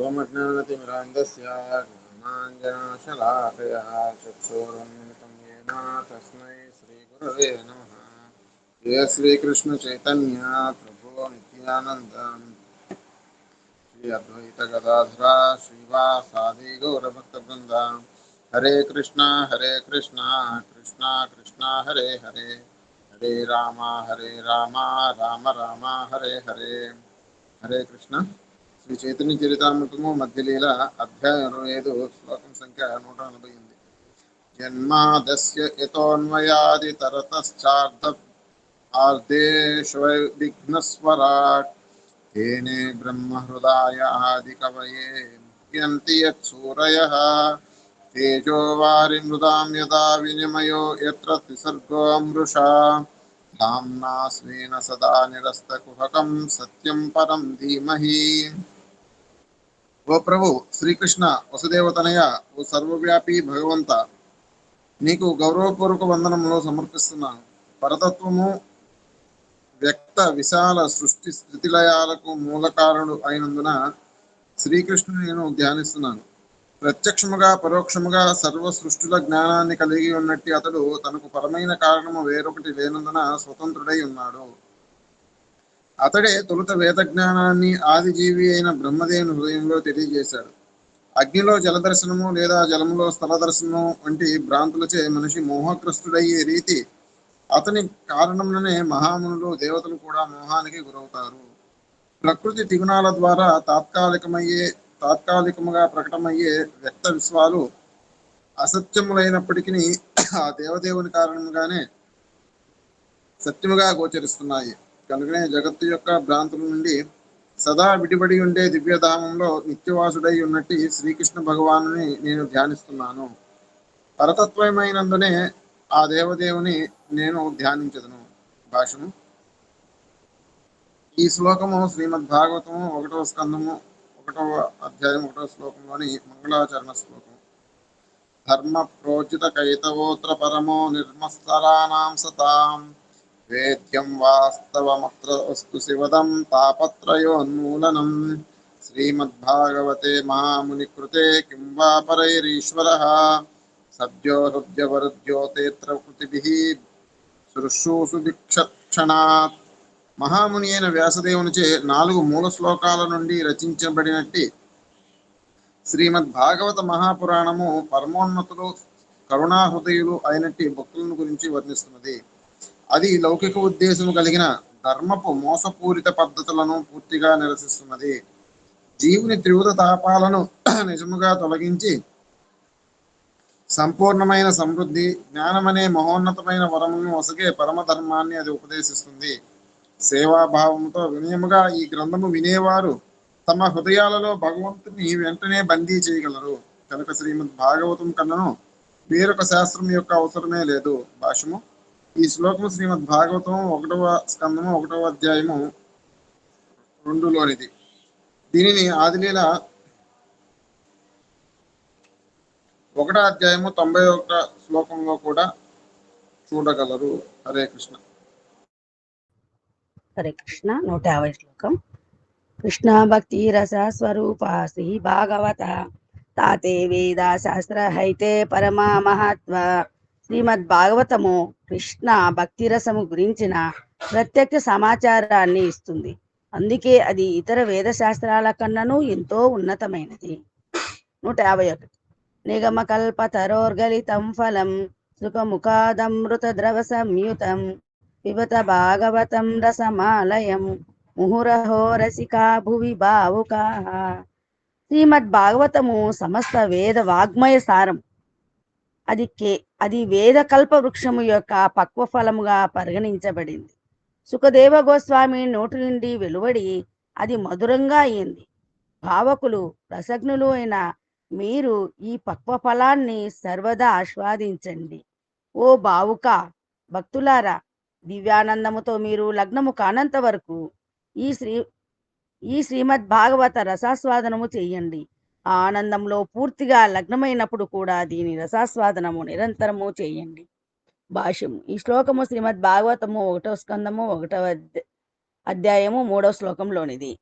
ओमज्ञानतिमिरान्धस्य ज्ञानाञ्जनाशलाकया चक्षुरुन्मिलितं येन तस्मै श्रीगुरवे प्रभो नित्यानन्दम् श्री अद्वैतगदाधरा श्रीवासादि गौरभक्तवृन्दा हरे कृष्णा हरे कृष्णा कृष्णा कृष्णा, हरे हरे। हरे राम हरे राम राम राम, हरे हरे। हरे कृष्णा। శ్రీ చైతన్య చరితామృతము మధ్యలీల అధ్యాయం ఇరవై ఐదు శ్లోకం సంఖ్య నూట నలభై ఎనిమిది జన్మాదస్య యతోన్మయాది తరతశ్చార్ధ ఆర్దేష్విఘ్నస్వరాట్ తేనే బ్రహ్మహృదాయ ఆది కవయే ముహ్యంతి యత్సూరయः తేజో వారి మృదాం యదా వినిమయో యత్ర త్రిసర్గో మృషా धाम्ना स्वेन सदा निरस्तकुहकं సత్యం పరం ధీమహి ఓ ప్రభు శ్రీకృష్ణ వసుదేవతనయ ఓ సర్వవ్యాపి భగవంత నీకు గౌరవపూర్వక వందనంలో సమర్పిస్తున్నాను. పరతత్వము వ్యక్త విశాల సృష్టి స్థితిలయాలకు మూలకారుడు అయినందున శ్రీకృష్ణుని నేను ధ్యానిస్తున్నాను. ప్రత్యక్షముగా పరోక్షముగా సర్వ సృష్టుల జ్ఞానాన్ని కలిగి ఉన్నట్టు అతడు తనకు పరమైన కారణము వేరొకటి లేనందున స్వతంత్రుడై ఉన్నాడు. అతడే తొలుత వేద జ్ఞానాన్ని ఆదిజీవి అయిన బ్రహ్మదేవుని హృదయంలో తెలియజేశాడు. అగ్నిలో జలదర్శనము లేదా జలములో స్థల దర్శనము వంటి భ్రాంతులచే మనిషి మోహగ్రస్తుడయ్యే రీతి అతని కారణంలోనే మహామునులు దేవతలు కూడా మోహానికి గురవుతారు. ప్రకృతి తిగుణాల ద్వారా తాత్కాలికమయ్యే తాత్కాలికముగా ప్రకటమయ్యే వ్యక్త విశ్వాలు అసత్యములైనప్పటికీ ఆ దేవదేవుని కారణంగానే సత్యముగా గోచరిస్తున్నాయి. కనుకనే జగత్తు యొక్క భ్రాంతుల నుండి సదా విడిబడి ఉండే దివ్యధామంలో నిత్యవాసుడై ఉన్నట్టు శ్రీకృష్ణ భగవాను నేను ధ్యానిస్తున్నాను. పరతత్వమైనందునే ఆ దేవదేవుని నేను ధ్యానించదును. భాషను ఈ శ్లోకము శ్రీమద్ భాగవతము ఒకటవ స్కందము ఒకటవ అధ్యాయం ఒకటవ శ్లోకంలోని మంగళాచరణ శ్లోకం ధర్మ ప్రోచిత కైతవోత్ర పరమో నిర్మస్తరాణాం సతాం. వేద్యం వాస్తవమత్ర వస్తు శివదం తాపత్రయోన్మూలనం. శ్రీమద్భాగవతే మహాముని కృతే కిం వా పరైరీశ్వరः. సద్యో హృద్యవరుద్యోతేత్ర కృతిభిః శుశ్రూషు దిక్షక్షణాత్. మహాముని అయిన వ్యాసదేవునిచే నాలుగు మూల శ్లోకాల నుండి రచించబడినట్టి శ్రీమద్ భాగవత మహాపురాణము పరమోన్నతులు కరుణాహృదయులు అయినట్టి భక్తులను గురించి వర్ణిస్తున్నది. అది లౌకిక ఉద్దేశము కలిగిన ధర్మపు మోసపూరిత పద్ధతులను పూర్తిగా నిరసిస్తున్నది. జీవుని త్రివృత తాపాలను నిజముగా తొలగించి సంపూర్ణమైన సమృద్ధి జ్ఞానమనే మహోన్నతమైన వరములను ఒసగే పరమధర్మాన్ని అది ఉపదేశిస్తుంది. సేవాభావంతో వినయముగా ఈ గ్రంథము వినేవారు తమ హృదయాలలో భగవంతుని వెంటనే బందీ చేయగలరు. కనుక శ్రీమద్ భాగవతం కన్నను వేరొక శాస్త్రం యొక్క అవసరమే లేదు. భాషము ఈ శ్లోకం శ్రీమద్ భాగవతం ఒకటవ స్కందము ఒకటవ అధ్యాయము రెండులోనిది. దీనిని ఆదిలీల ఒకటో అధ్యాయము తొంభై ఒక శ్లోకంలో కూడా చూడగలరు. హరే కృష్ణ. హరే కృష్ణ నూట యాభై శ్లోకం. కృష్ణ భక్తి రస స్వరూపాసి శ్రీ భాగవత. తాతే వేద శాస్త్ర హైతే పరమా మహాత్వ శ్రీమద్ భాగవతము కృష్ణ భక్తి రసము గురించిన ప్రత్యక్ష సమాచారాన్ని ఇస్తుంది. అందుకే అది ఇతర వేద శాస్త్రాల కన్నను ఎంతో ఉన్నతమైనది. నూట యాభై ఒకటి. నిగమ కల్ప తరోర్గలితం ఫలం సుఖముఖాదమృత ద్రవ సంయుతం పిబత భాగవతం రసమాలయం ముహురహో రసికా భువి భావుకా. శ్రీమద్ భాగవతము సమస్త వేద వాగ్మయ సారం అది కే అది వేదకల్ప వృక్షము యొక్క పక్వ ఫలముగా పరిగణించబడింది. సుఖదేవ గోస్వామి నోటి నుండి వెలువడి అది మధురంగా అయింది. భావకులు రసజ్ఞులు అయిన మీరు ఈ పక్వ ఫలాన్ని సర్వదా ఆస్వాదించండి. ఓ బావుక భక్తులారా దివ్యానందముతో మీరు లగ్నము కానంత వరకు ఈ శ్రీ ఈ శ్రీమద్ భాగవత రసాస్వాదనము చెయ్యండి ఆనందంలో పూర్తిగా లగ్నమైనప్పుడు కూడా దీని రసాస్వాదనము నిరంతరము చేయండి. భాష్యం ఈ శ్లోకము శ్రీమద్ భాగవతము ఒకటో స్కందము ఒకటవ అధ్య- అధ్యాయము మూడో శ్లోకంలోనిది.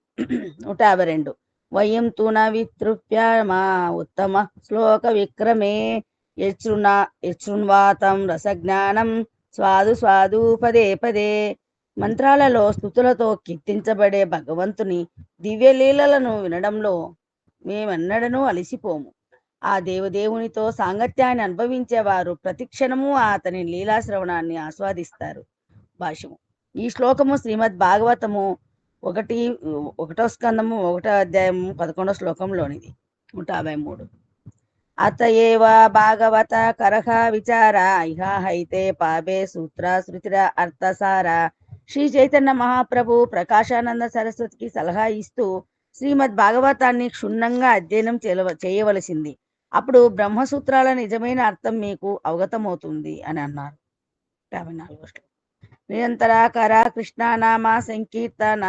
నూట యాభై రెండు. వయం తున వితృప్య వితృప్యమా ఉత్తమ శ్లోక విక్రమే యశృణ యశృణ్వాతం రసజ్ఞానం స్వాదు స్వాదు పదే పదే. మంత్రాలలో స్థుతులతో కీర్తించబడే భగవంతుని దివ్య లీలలను వినడంలో మేమెన్నడనూ అలసిపోము. ఆ దేవదేవునితో సాంగత్యాన్ని అనుభవించేవారు ప్రతిక్షణము అతని లీలా శ్రవణాన్ని ఆస్వాదిస్తారు. భాష్యము. ఈ శ్లోకము శ్రీమద్ భాగవతము ఒకటి ఒకటో స్కందము ఒకటో అధ్యాయము పదకొండో శ్లోకంలోనిది. నూట యాభై మూడు. అత ఏవ భాగవత కరహ విచార ఇహ హైతే పాపే సూత్ర శృతిర అర్థసార. శ్రీ చైతన్య మహాప్రభు ప్రకాశానంద సరస్వతికి సలహా ఇస్తూ శ్రీమద్ భాగవతాన్ని క్షుణ్ణంగా అధ్యయనం చేయవలసింది. అప్పుడు బ్రహ్మసూత్రాల నిజమైన అర్థం మీకు అవగతమవుతుంది అని అన్నారు. యాభై నాలుగో శ్లోకం. నిరంతరాకార సంకీర్తన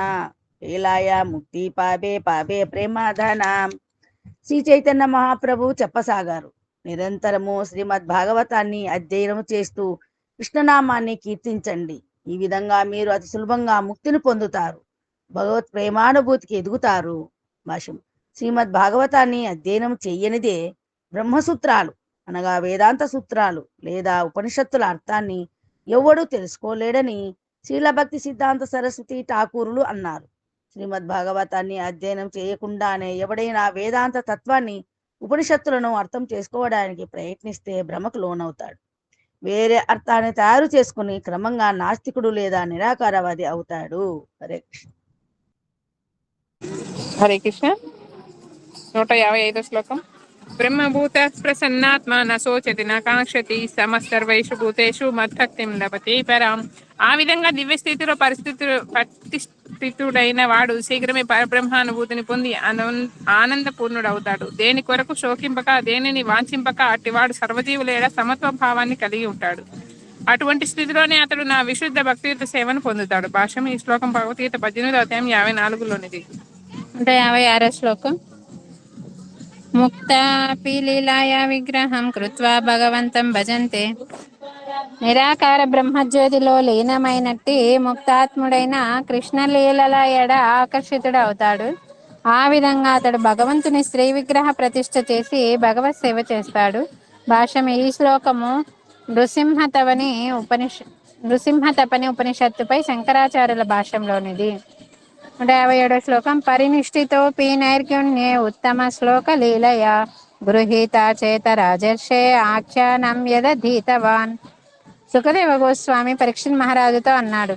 వేలాయ ముక్తి పాబే పాబే ప్రేమాధన శ్రీ చైతన్య మహాప్రభు చెప్పసాగారు. నిరంతరము శ్రీమద్ భాగవతాన్ని అధ్యయనం చేస్తూ కృష్ణనామాన్ని కీర్తించండి. ఈ విధంగా మీరు అతి సులభంగా ముక్తిని పొందుతారు. భగవత్ ప్రేమానుభూతికి ఎదుగుతారు భాష్యం. శ్రీమద్ భాగవతాన్ని అధ్యయనం చెయ్యనిదే బ్రహ్మసూత్రాలు అనగా వేదాంత సూత్రాలు లేదా ఉపనిషత్తుల అర్థాన్ని ఎవ్వడూ తెలుసుకోలేడని శీలభక్తి సిద్ధాంత సరస్వతి ఠాకూరులు అన్నారు. శ్రీమద్ భాగవతాన్ని అధ్యయనం చేయకుండానే ఎవడైనా వేదాంత తత్వాన్ని ఉపనిషత్తులను అర్థం చేసుకోవడానికి ప్రయత్నిస్తే భ్రమకు లోనవుతాడు. వేరే అర్థాన్ని తయారు చేసుకుని క్రమంగా నాస్తికుడు లేదా నిరాకారవాది అవుతాడు. హరే కృష్ణ. హరే కృష్ణ. నూట యాభై ఐదో శ్లోకం. బ్రహ్మభూత ప్రసన్నాత్మ న శోచతి సమస్తర్వేషు కాంక్షతి భూతేషు మద్భక్తిం లభతి పరాం. ఆ విధంగా దివ్య స్థితిలో పరిస్థితులు ప్రతిష్ఠితుడైన వాడు శీఘ్రమే పరబ్రహ్మానుభూతిని పొంది ఆనం- ఆనందపూర్ణుడవుతాడు. దేని కొరకు శోకింపక దేనిని వాంఛింపక అట్టివాడు సర్వజీవులేడ సమత్వ భావాన్ని కలిగి ఉంటాడు. అటువంటి స్థితిలోనే అతడు నా విశుద్ధ భక్తియుత సేవను పొందుతాడు. భాషం ఈ శ్లోకం భగవద్గీత పద్దెనిమిది అధ్యాయం యాభై నాలుగులోనిది. నూట యాభై ఆరో శ్లోకం. ముక్తాపి లీలాయా విగ్రహం కృత్వా భగవంతం భజంతే. నిరాకార బ్రహ్మజ్యోతిలో లీనమైనట్టి ముక్తాత్ముడైన కృష్ణలీలల ఎడ ఆకర్షితుడవుతాడు. ఆ విధంగా అతడు భగవంతుని స్త్రీ విగ్రహ ప్రతిష్ఠ చేసి భగవత్ సేవ చేస్తాడు. భాషం ఈ శ్లోకము నృసింహతవని ఉపనిష నృసింహతపని ఉపనిషత్తుపై శంకరాచార్యుల భాషంలోనిది నూట యాభై ఏడో శ్లోకం. పరినిష్ఠితోపి నైర్గుణ్యే ఉత్తమ శ్లోక లీలయ గృహీత చేత రాజర్షే ఆఖ్యానం యదధీతవాన్. సుఖదేవ గోస్వామి పరీక్షణ్ మహారాజుతో అన్నాడు.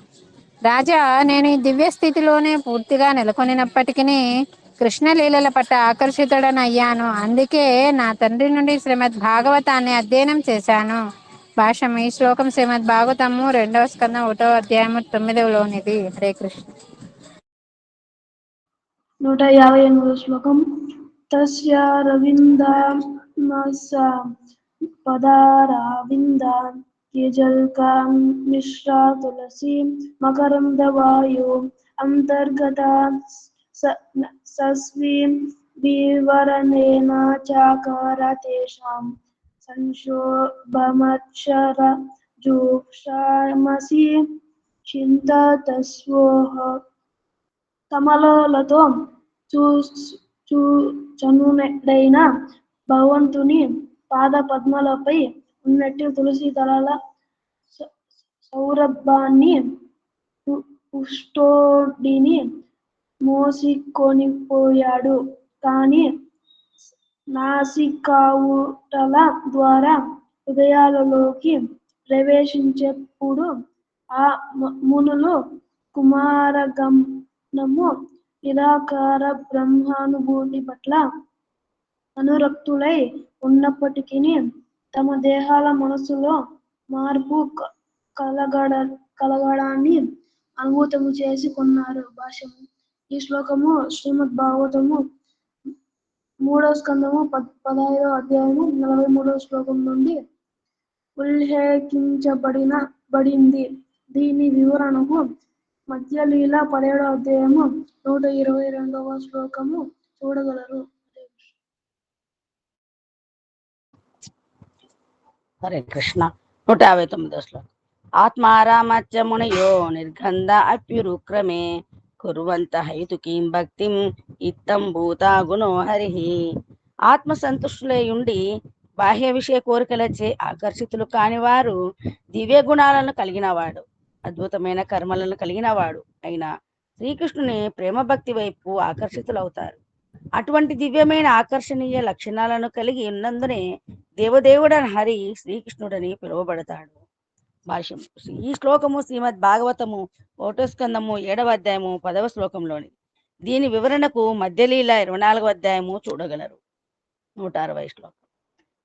రాజా నేను ఈ దివ్య స్థితిలోనే పూర్తిగా నెలకొనినప్పటికీ కృష్ణలీలల పట్ల ఆకర్షితుడనయ్యాను. అందుకే నా తండ్రి నుండి శ్రీమద్ భాగవతాన్ని అధ్యయనం చేశాను. భాషం ఈ శ్లోకం శ్రీమద్ భాగవతము రెండవ స్కందం ఒకటో అధ్యాయము తొమ్మిదవలోనిది. హరే కృష్ణ. नोट यावय श्लोकं तस्या रविन्दा पदाराविन्दा तुलसीं मकरं दवायो अन्तर्गता सस्विेन चाकार तेषां संशोभमक्षरजोषामसिन्ताोः సంశోభమక్షర కమలలతో చూ చూచనుడైన భగవంతుని పాద పద్మలపై ఉన్నట్టు తులసి దళాల సౌరభాన్ని పుష్టోడిని మోసికొనిపోయాడు. కానీ నాసికావుటల ద్వారా హృదయాలలోకి ప్రవేశించేప్పుడు ఆ మునులు కుమారగం రత్నము నిరాకార బ్రహ్మానుభూతి పట్ల అనురక్తులై ఉన్నప్పటికీ తమ దేహాల మనసులో మార్పు కలగడ కలగడాన్ని అనుభూతము చేసుకున్నారు భాషము ఈ శ్లోకము శ్రీమద్ భాగవతము మూడవ స్కందము పద్ పదహైదవ అధ్యాయము నలభై మూడవ శ్లోకం నుండి ఉల్లేఖించబడిన బడింది. దీని వివరణకు మధ్యలీల పదిహేడవ అధ్యాయము నూట ఇరవై రెండవ శ్లోకము చూడగలరు. హరే కృష్ణ నూట యాభై తొమ్మిదో శ్లోకం. ఆత్మారామత్యమునయో నిర్గంధ అప్యురుక్రమే కుర్వంత హైతుకీం భక్తిం ఇత్తం భూతా గుణో హరి. ఆత్మ సంతుష్టులై ఉండి బాహ్య విషయ కోరికలచే ఆకర్షితులు కాని వారు దివ్య గుణాలను కలిగినవాడు. అద్భుతమైన కర్మలను కలిగినవాడు అయినా శ్రీకృష్ణుని ప్రేమ భక్తి వైపు ఆకర్షితులవుతారు. అటువంటి దివ్యమైన ఆకర్షణీయ లక్షణాలను కలిగి ఉన్నందునే దేవదేవుడని హరి శ్రీకృష్ణుడని పిలువబడతాడు. భాష్యం. ఈ శ్లోకము శ్రీమద్ భాగవతము ఒకటో స్కందము ఏడవ అధ్యాయము పదవ శ్లోకంలోని దీని వివరణకు మధ్యలీల ఇరవై నాలుగవ అధ్యాయము చూడగలరు. నూట అరవై శ్లోకం.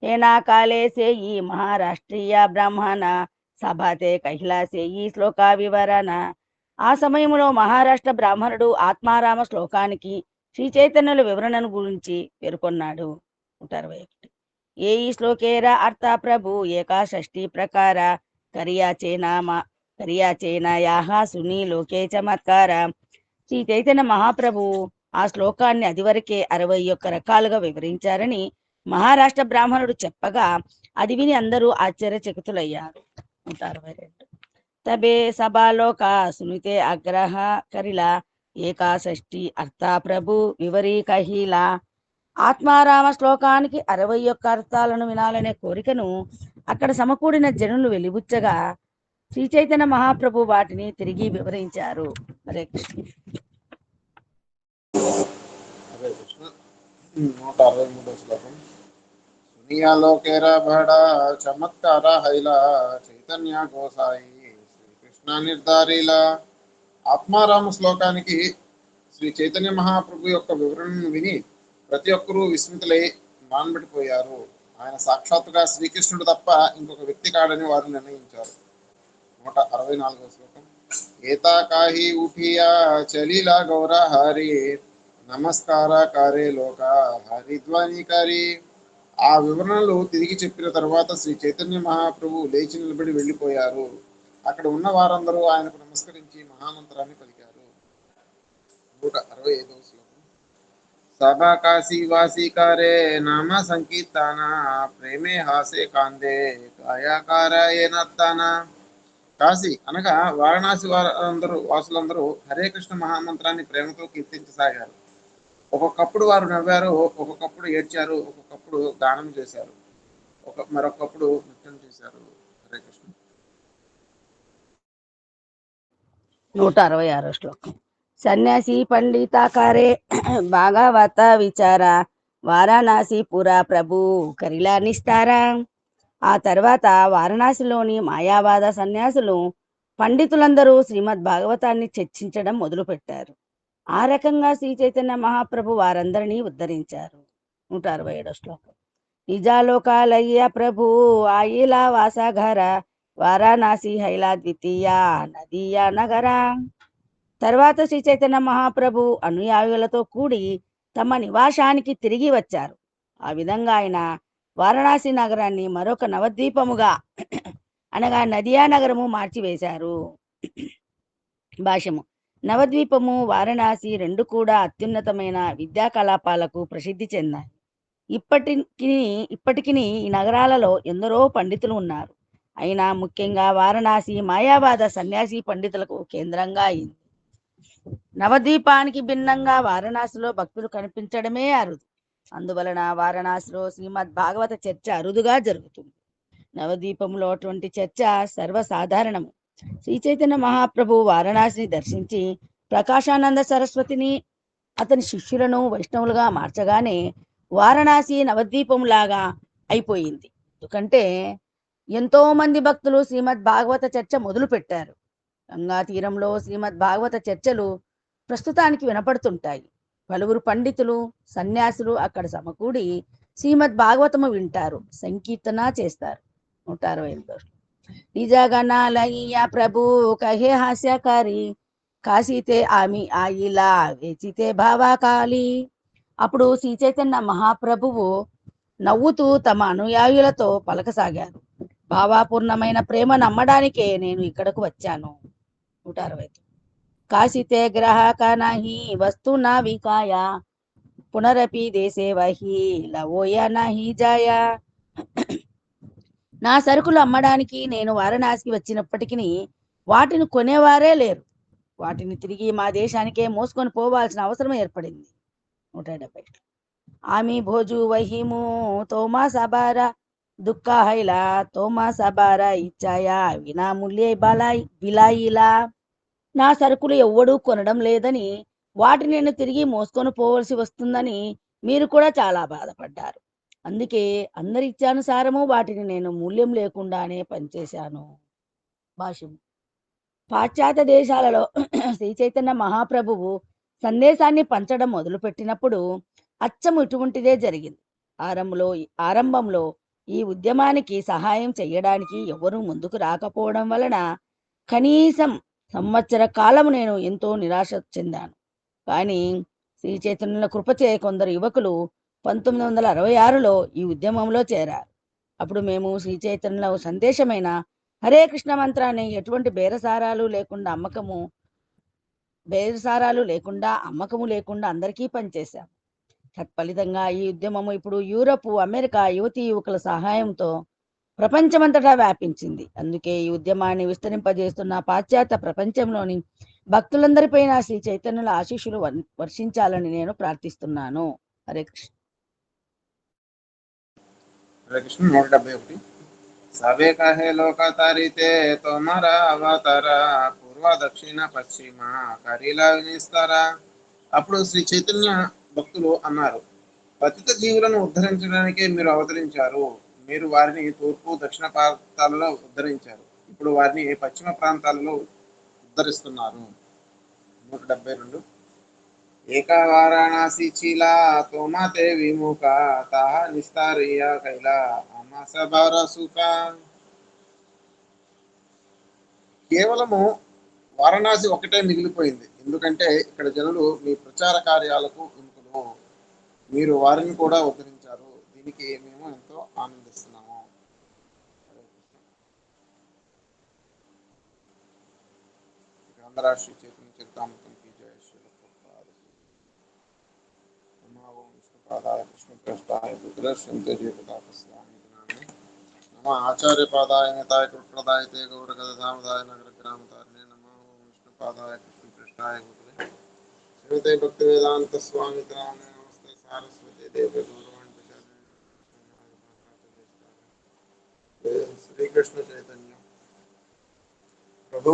ఏనా కాలేసే ఈ మహారాష్ట్రీయ బ్రాహ్మణ సభాతే కైలాసే ఈ శ్లోక వివరణ ఆ సమయంలో మహారాష్ట్ర బ్రాహ్మణుడు ఆత్మారామ శ్లోకానికి శ్రీ చైతన్యుల వివరణను గురించి పేర్కొన్నాడు. నూట అరవై ఒకటి. ఏ ఈ శ్లోకేర అర్థ ప్రభు ఏకా షష్ఠి ప్రకార కరియాచేనామా కరియాచేనాయాహ సుని లోకే చమత్కార శ్రీ చైతన్య మహాప్రభు ఆ శ్లోకాన్ని అదివరకే అరవై ఒక్క రకాలుగా వివరించారని మహారాష్ట్ర బ్రాహ్మణుడు చెప్పగా అది విని అందరూ ఆశ్చర్యచకితులయ్యారు. నూట అరవై రెండు. తబే సభాలోక సునితే అగ్రహ కరిల ఏకా షష్ఠి అర్థ ప్రభు వివరీ కహీల. ఆత్మారామ శ్లోకానికి అరవై ఒక్క అర్థాలను వినాలనే కోరికను అక్కడ సమకూడిన జనులు వెలిబుచ్చగా శ్రీ చైతన్య మహాప్రభు వాటిని తిరిగి వివరించారు. హరే కృష్ణ. నూట అరవై మూడో శ్లోకం. సునియాలోకేర భడా చమత్కార హైల చైతన్య గోసాయి. శ్రీకృష్ణ నిర్ధారిల ఆత్మారామ శ్లోకానికి శ్రీ చైతన్య మహాప్రభు యొక్క వివరణను విని ప్రతి ఒక్కరూ విస్మితులై మాన్బడిపోయారు ఆయన సాక్షాత్తుగా శ్రీకృష్ణుడు తప్ప ఇంకొక వ్యక్తి కాడని వారు నిర్ణయించారు. నూట అరవై నాలుగో శ్లోకం. ఏతా కాహి ఉఠియా చలిలా గౌర హరి. నమస్కార కారే లోక హరిధ్వనికరి ఆ వివరణలు తిరిగి చెప్పిన తర్వాత శ్రీ చైతన్య మహాప్రభు లేచి నిలబడి వెళ్ళిపోయారు. అక్కడ ఉన్న వారందరూ ఆయనకు నమస్కరించి మహామంత్రాన్ని పలికారు. నూట అరవై ఐదవ శ్లోకం. సభా కాశీ వాసీకారే నామ సంకీర్తన ప్రేమే హాసే కాందే కాయాకార ఏనర్తన కాశీ అనగా వారణాసి వారందరూ వాసులందరూ హరే కృష్ణ మహామంత్రాన్ని ప్రేమతో కీర్తించసాగారు. ఒక్కొక్కప్పుడు వారు నవ్వారు ఒక్కొక్కప్పుడు ఏడ్చారు ఒక్కొక్కప్పుడు దానం చేశారు. ఒక మరొకప్పుడు నృత్యం చేశారు. హరే కృష్ణ. నూట అరవై ఆరో శ్లోకం. సన్యాసి పండితాకారే భాగవత విచార వారణాసి పురా ప్రభు కరిలా నిస్తారా. ఆ తర్వాత వారణాసిలోని మాయావాద సన్యాసులు పండితులందరూ శ్రీమద్ భాగవతాన్ని చర్చించడం మొదలుపెట్టారు. ఆ రకంగా శ్రీ చైతన్య మహాప్రభు వారందరినీ ఉద్ధరించారు. నూట అరవై ఏడో శ్లోకం. నిజాలోకాలయ్య ప్రభు ఆయిలా వాసాఘర వారణాసి హైలా ద్వితీయ నదీయ నగర. తర్వాత శ్రీ చైతన్య మహాప్రభు అనుయాయులతో కూడి తమ నివాసానికి తిరిగి వచ్చారు. ఆ విధంగా ఆయన వారణాసి నగరాన్ని మరొక నవద్వీపముగా అనగా నదియా నగరము మార్చివేశారు. భాష్యము. నవద్వీపము వారణాసి రెండు కూడా అత్యున్నతమైన విద్యా కలాపాలకు ప్రసిద్ధి చెందాయి. ఇప్పటికి ఇప్పటికి ఈ నగరాలలో ఎందరో పండితులు ఉన్నారు. అయినా ముఖ్యంగా వారణాసి మాయావాద సన్యాసి పండితులకు కేంద్రంగా అయింది. నవద్వీపానికి భిన్నంగా వారణాసిలో భక్తులు కనిపించడమే అరుదు. అందువలన వారణాసిలో శ్రీమద్ భాగవత చర్చ అరుదుగా జరుగుతుంది. నవద్వీపంలో అటువంటి చర్చ సర్వసాధారణము. శ్రీ చైతన్య మహాప్రభు వారణాసిని దర్శించి ప్రకాశానంద సరస్వతిని అతని శిష్యులను వైష్ణవులుగా మార్చగానే వారణాసి నవద్వీపంలాగా అయిపోయింది. ఎందుకంటే ఎంతో మంది భక్తులు శ్రీమద్ భాగవత చర్చ మొదలు పెట్టారు గంగా తీరంలో శ్రీమద్ భాగవత చర్చలు ప్రస్తుతానికి వినపడుతుంటాయి. పలువురు పండితులు సన్యాసులు అక్కడ సమకూడి శ్రీమద్ భాగవతము వింటారు సంకీర్తన చేస్తారు. నూట అరవై ఎనిమిది నిజగణాలయ్య ప్రభు కహే హాస్యకారి. కాశీతే ఆమె ఆయిలా వేచితే భావాకాలి అప్పుడు శ్రీ చైతన్య మహాప్రభువు నవ్వుతూ తమ అనుయాయులతో పలకసాగారు. భావాపూర్ణమైన ప్రేమ నమ్మడానికే నేను ఇక్కడకు వచ్చాను. నూట అరవై కాశీతే గ్రాహక నహి వస్తు నా వికాయ పునరపి దేశే వహి లవోయ నహి జాయ. నా సరుకులు అమ్మడానికి నేను వారణాసికి వచ్చినప్పటికీ వాటిని కొనేవారే లేరు. వాటిని తిరిగి మా దేశానికే మోసుకొని పోవాల్సిన అవసరం ఏర్పడింది. నూట డెబ్బై ఆమె భోజు వహీము తోమా సబారా దుఃఖ హైలా తోమా సబారా ఇచ్చాయా వినామూల్య బలాయి బిలాయిలా. నా సరుకులు ఎవ్వడూ కొనడం లేదని వాటిని నేను తిరిగి మోసుకొని పోవలసి వస్తుందని మీరు కూడా చాలా బాధపడ్డారు. అందుకే అందరి ఇచ్చానుసారము వాటిని నేను మూల్యం లేకుండానే పనిచేశాను. భాష్యం పాశ్చాత్య దేశాలలో శ్రీ చైతన్య మహాప్రభువు సందేశాన్ని పంచడం మొదలుపెట్టినప్పుడు అచ్చం ఇటువంటిదే జరిగింది. ఆరంభంలో ఆరంభంలో ఈ ఉద్యమానికి సహాయం చేయడానికి ఎవరూ ముందుకు రాకపోవడం వలన కనీసం సంవత్సర కాలం నేను ఎంతో నిరాశ చెందాను. కానీ శ్రీ చైతన్యుల కృపచే కొందరు యువకులు పంతొమ్మిది వందల అరవై ఆరులో ఈ ఉద్యమంలో చేరారు. అప్పుడు మేము శ్రీ చైతన్యలో సందేశమైన హరే కృష్ణ మంత్రాన్ని ఎటువంటి బేరసారాలు లేకుండా అమ్మకము బేరసారాలు లేకుండా అమ్మకము లేకుండా అందరికీ పనిచేశాం తత్ఫలితంగా ఈ ఉద్యమము ఇప్పుడు యూరప్ అమెరికా యువతి యువకుల సహాయంతో ప్రపంచమంతటా వ్యాపించింది. అందుకే ఈ ఉద్యమాన్ని విస్తరింపజేస్తున్న పాశ్చాత్య ప్రపంచంలోని భక్తులందరిపైన శ్రీ చైతన్యుల ఆశీస్సులు వర్షించాలని నేను ప్రార్థిస్తున్నాను. హరే కృష్ణ. కృష్ణ నూట డెబ్బై ఒకటి. సవే కహే లోక తరితే తోమర అవతర పూర్వ దక్షిణ పశ్చిమ కరీలా వినిస్తారా అప్పుడు శ్రీ చైతన్య భక్తులు అన్నారు పతిత జీవులను ఉద్ధరించడానికే మీరు అవతరించారు. మీరు వారిని తూర్పు దక్షిణ ప్రాంతాలలో ఉద్ధరించారు. ఇప్పుడు వారిని పశ్చిమ ప్రాంతాలలో ఉద్ధరిస్తున్నారు. నూట డెబ్బై రెండు. ఏక వారాణసి చీలా తోమాతే విముఖ తాహ నిస్తారియ కైలా అమాస భారసుక కేవలము వారణాసి ఒకటే మిగిలిపోయింది. ఎందుకంటే ఇక్కడ జనులు మీ ప్రచార కార్యాలకు ఇంకును మీరు వారిని కూడా ఉద్ధరించారు. దీనికి మేము ఎంతో ఆనందిస్తున్నాము. హరే కృష్ణ. చెప్తాము पादायकृष्णप्रेष्ठाय नम आचार्यपादाय मताय कृप्रदाय ते गौरगदामदाय नगरग्रामतारिणे नमः विष्णुपादाय कृष्णप्रेष्ठाय पुत्रे श्रीमते भक्तिवेदान्तस्वामित्राय नमस्ते सारस्वती देवे गौरवान् प्रचार्य श्रीकृष्णचैतन्य प्रभो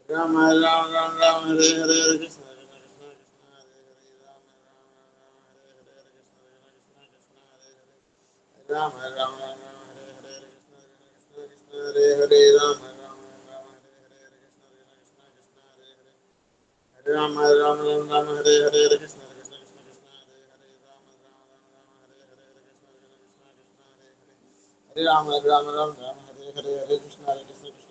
రామ రామ రామ రామ హరే హరే హరే కృష్ణ హరే కృష్ణ కృష్ణ హరే హరే రామ రామ రామ హరే హరే హరే కృష్ణ హరే కృష్ణ కృష్ణ హరే హరే రామ రామ రామ హరే హరే హరే కృష్ణ హరే కృష్ణ కృష్ణ హరే హరే రామ రామ రామ హరే హరే హరే కృష్ణ హరే కృష్ణ కృష్ణ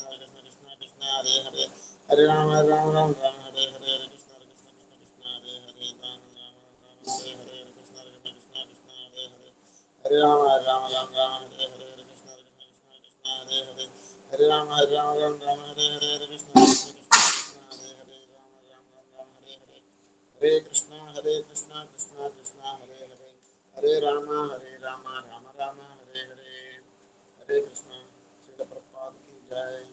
कृष्ण हरे हरे हरे राम हरे राम राम राम हरे हरे हरे कृष्ण हरे कृष्ण कृष्ण कृष्ण हरे हरे राम राम राम हरे हरे हरे कृष्ण हरे कृष्ण कृष्ण कृष्ण हरे हरे हरे राम हरे राम राम राम हरे हरे हरे कृष्ण हरे कृष्ण कृष्ण कृष्ण हरे हरे हरे राम हरे राम राम राम हरे हरे हरे कृष्ण हरे कृष्ण कृष्ण कृष्ण हरे हरे राम राम राम राम हरे हरे हरे कृष्ण हरे कृष्ण कृष्ण कृष्ण हरे हरे हरे राम हरे राम राम हरे हरे हरे कृष्ण श्री प्रभुपाद की जय